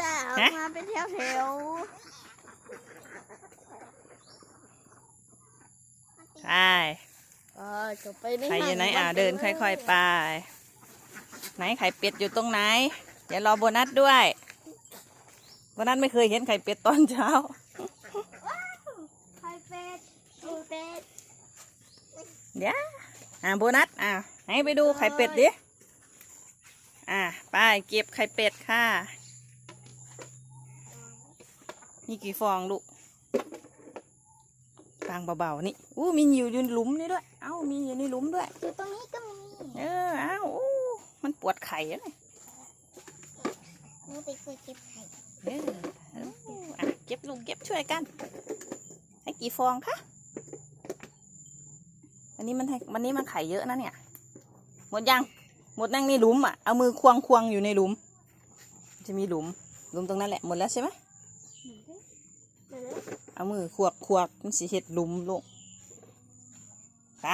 จะออกฮะมาเป็นแถวแถวใช่ๆก็จะไปในใครอยู่ไหนอ่าเดินค่อยๆไปไหนไข่เป็ดอยู่ตรงไหนเดี๋ยวรอโบนัสด้วยโบนัสไม่เคยเห็นไข่เป็ดตอนเช้าไข่เป็ดไข่เป็ดเดี๋ยวอ่าโบนัสอ่าให้ไปดูไข่เป็ดดิอ่าไปเก็บไข่เป็ดค่ะ มีกี่ฟองลูกฟางเบาๆนี่อู้มีอยู่อยู่ในหลุมนี่ด้วย เอ้ามีอยู่ในหลุมด้วย อยู่ตรงนี้ก็มีเออเอ้าอู้มันปวดไข่อะเลยหนูไปเคยเก็บไข่เออเอออะเก็บลูกเก็บช่วยกัน ให้กี่ฟองคะวันนี้มันให้วันนี้มันไข่เยอะนะเนี่ย หมดยัง หมดนั่งในหลุมอะ เอามือควงควงอยู่ในหลุม จะมีหลุม หลุมตรงนั้นแหละ หมดแล้วใช่ไหม เอามือขวกขวกมันสิเห็ดลุมลงไป